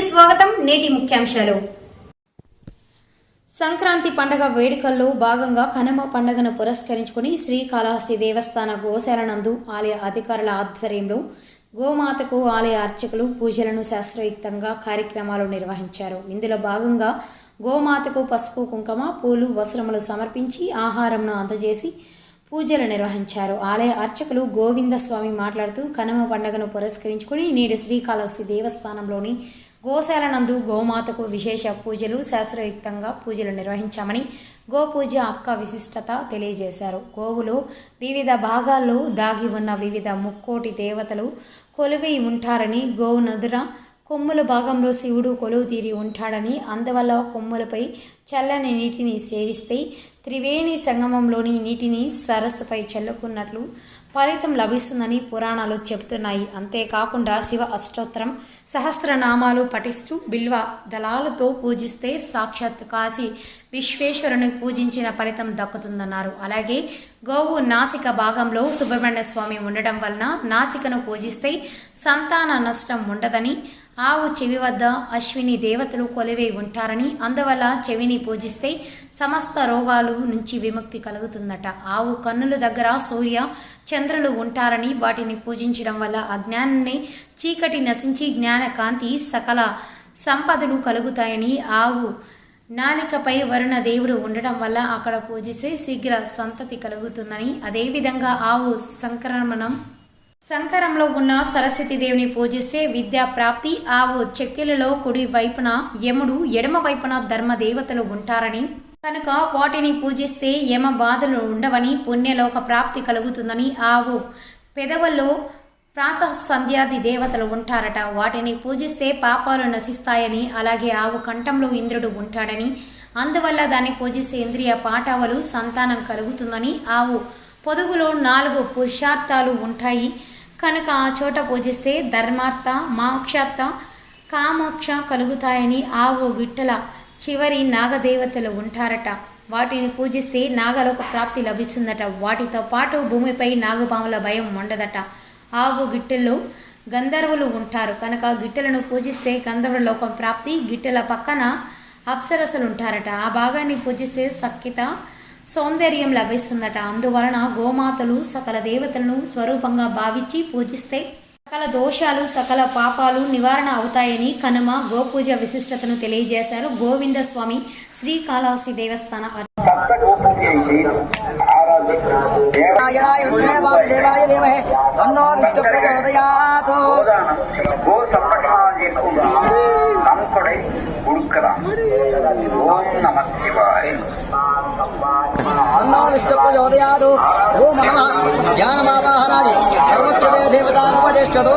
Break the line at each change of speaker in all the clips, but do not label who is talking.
స్వాగతం. నేటి ముఖ్యాంశాలు.
సంక్రాంతి పండగ వేడుకల్లో భాగంగా కనుమ పండుగను పురస్కరించుకుని శ్రీకాళహస్తి దేవస్థాన గోశాల నందు ఆలయ అధికారుల ఆధ్వర్యంలో గోమాతకు ఆలయ అర్చకులు పూజలను శాస్త్రయుక్తంగా కార్యక్రమాలు నిర్వహించారు. ఇందులో భాగంగా గోమాతకు పసుపు కుంకుమ పూలు వస్త్రములు సమర్పించి ఆహారంను అందజేసి పూజలు నిర్వహించారు. ఆలయ అర్చకులు గోవిందస్వామి మాట్లాడుతూ కనుమ పండుగను పురస్కరించుకుని నేడు శ్రీకాళహస్తి దేవస్థానంలోని గోశాల నందు గోమాతకు విశేష పూజలు శాస్త్రయుక్తంగా పూజలు నిర్వహించామని గోపూజ అక్క విశిష్టత తెలియజేశారు. గోవులో వివిధ భాగాల్లో దాగి ఉన్న వివిధ ముక్కోటి దేవతలు కొలువై ఉంటారని గోవు నదుర కొమ్ముల భాగంలో శివుడు కొలువు తీరి ఉంటాడని అందువల్ల కొమ్ములపై చల్లని నీటిని సేవిస్తే త్రివేణి సంగమంలోని నీటిని సరస్సుపై చల్లుకున్నట్లు ఫలితం లభిస్తుందని పురాణాలు చెబుతున్నాయి. అంతేకాకుండా శివ అష్టోత్తరం సహస్రనామాలు పఠిస్తూ బిల్వ దళాలతో పూజిస్తే సాక్షాత్ కాశీ విశ్వేశ్వరుని పూజించిన ఫలితం దక్కుతుందన్నారు. అలాగే గోవు నాసిక భాగంలో సుబ్రహ్మణ్య స్వామి ఉండడం వలన నాసికను పూజిస్తే సంతాన నష్టం ఉండదని ఆవు చెవి వద్ద అశ్విని దేవతలు కొలివై ఉంటారని అందువల్ల చెవిని పూజిస్తే సమస్త రోగాలు నుంచి విముక్తి కలుగుతుందట. ఆవు కన్నుల దగ్గర సూర్య చంద్రులు ఉంటారని వాటిని పూజించడం వల్ల అజ్ఞానాన్ని చీకటి నశించి జ్ఞాన కాంతి సకల సంపదలు కలుగుతాయని ఆవు నాలికపై వరుణ దేవుడు ఉండడం వల్ల అక్కడ పూజిస్తే శీఘ్ర సంతతి కలుగుతుందని అదేవిధంగా ఆవు సంక్రమణం సంకరంలో ఉన్న సరస్వతి దేవిని పూజిస్తే విద్యా ప్రాప్తి ఆవు చెక్కిలలో కుడి వైపున యముడు ఎడమ వైపున ధర్మ దేవతలు ఉంటారని. కనుక వాటిని పూజిస్తే యమ బాధలు ఉండవని పుణ్యలోక ప్రాప్తి కలుగుతుందని ఆవు పెదవుల్లో ప్రాత సంధ్యాది దేవతలు ఉంటారట. వాటిని పూజిస్తే పాపాలు నశిస్తాయని అలాగే ఆవు కంఠంలో ఇంద్రుడు ఉంటాడని. అందువల్ల దాన్ని పూజిస్తే ఇంద్రియ పాఠావలు సంతానం కలుగుతుందని ఆవు. పొదుగులో నాలుగు పురుషార్థాలు ఉంటాయి. కనుక ఆ చోట పూజిస్తే ధర్మార్థ మోక్షార్థ కామోక్ష కలుగుతాయని ఆవు గిట్టల చివరి నాగదేవతలు ఉంటారట. వాటిని పూజిస్తే నాగలోక ప్రాప్తి లభిస్తుందట. వాటితో పాటు భూమిపై నాగపాముల భయం ఉండదట. ఆవు గిట్టెల్లో గంధర్వులు ఉంటారు. కనుక గిట్టెలను పూజిస్తే గంధర్వ లోకం ప్రాప్తి గిట్టెల పక్కన అప్సరసలు ఉంటారట. ఆ భాగాన్ని పూజిస్తే సఖ్యత సౌందర్యం లభిస్తుందట అందువలన గోమాతలు సకల దేవతలను స్వరూపంగా భావించి పూజిస్తే సకల దోషాలు సకల పాపాలు నివారణ అవుతాయని కనుమ గోపూజ విశిష్టతను తెలియజేశారు గోవింద స్వామి శ్రీకాళహస్తి దేవస్థాన అర్చకులు.
దేవతానుపదిష్టదు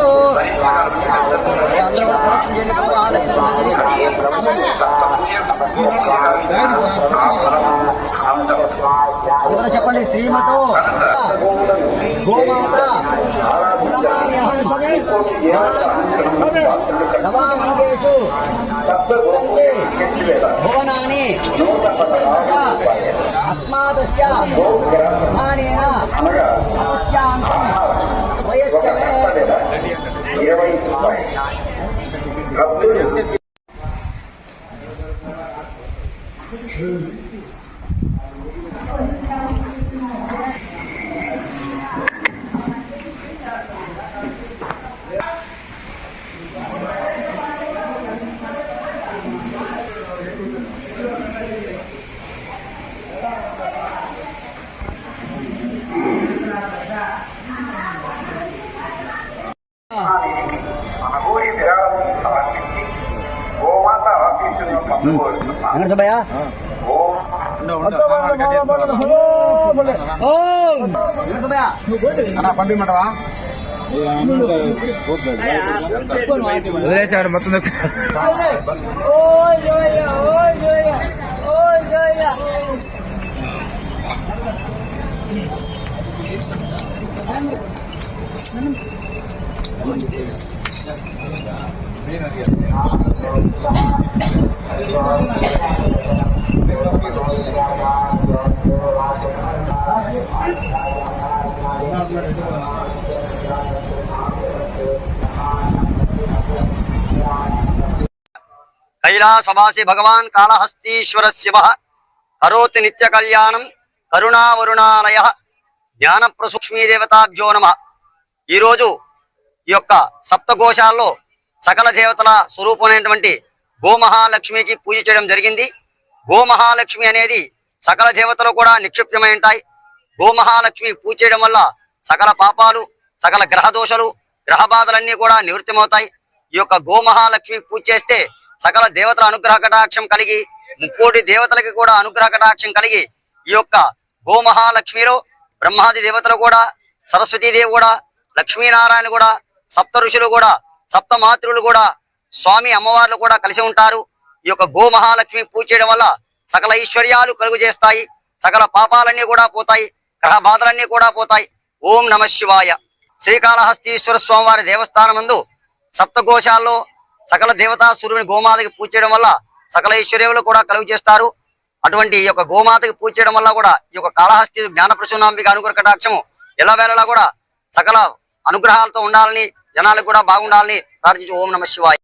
అందరూ కూడా చెప్పండి శ్రీమతో గోమాత భువనాని అస్మాదస్య వెంకటసభయ్య
పంపించమంటావా వదిలేసాడు మొత్తం Thank you.
కైలాసవాసి భగవాన్ కాళహస్తీశ్వర శివ కరోతి నిత్య కళ్యాణం కరుణావరుణాలయ జ్ఞానప్రసూక్ష్మీదేవతాభ్యో నమ ఈరోజు ఈ యొక్క సప్తకోశాల్లో సకల దేవతల స్వరూపమైనటువంటి గోమహాలక్ష్మికి పూజ చేయడం జరిగింది. గోమహాలక్ష్మి అనేది సకల దేవతలు కూడా నిక్షిప్తమై ఉంటాయి. గోమహాలక్ష్మి పూజ చేయడం వల్ల సకల పాపాలు సకల గ్రహ దోషాలు గ్రహ బాధలన్నీ కూడా నివృత్తమవుతాయి. ఈ యొక్క గోమహాలక్ష్మి పూజ చేస్తే సకల దేవతల అనుగ్రహ కటాక్షం కలిగి ముక్కోటి దేవతలకి కూడా అనుగ్రహ కటాక్షం కలిగి ఈ యొక్క గోమహాలక్ష్మిలో బ్రహ్మాది దేవతలు కూడా సరస్వతీదేవి కూడా లక్ష్మీనారాయణ కూడా సప్త ఋషులు కూడా సప్తమాతృలు కూడా స్వామి అమ్మవార్లు కూడా కలిసి ఉంటారు. ఈ యొక్క గోమహాలక్ష్మి పూజ చేయడం వల్ల సకల ఐశ్వర్యాలు కలుగు చేస్తాయి. సకల పాపాలన్నీ కూడా పోతాయి. గ్రహ బాధలన్నీ కూడా పోతాయి. ఓం నమ శివాయ. శ్రీకాళహస్తీశ్వర స్వామివారి దేవస్థానం నందు సప్తకోశాల్లో సకల దేవతా సూర్యుని గోమాతకి పూజ చేయడం వల్ల సకల ఈశ్వర్యములు కూడా కలుగు చేస్తారు. అటువంటి ఈ యొక్క గోమాతకి పూజ చేయడం వల్ల కూడా ఈ యొక్క కాళహస్తి జ్ఞాన ప్రసూనాంబిక అనుగ్రహ కటాక్షము ఎలా వేళలా కూడా సకల అనుగ్రహాలతో ఉండాలని జనాలకు కూడా బాగుండాలని ప్రార్థించి ఓం నమ శివాయ.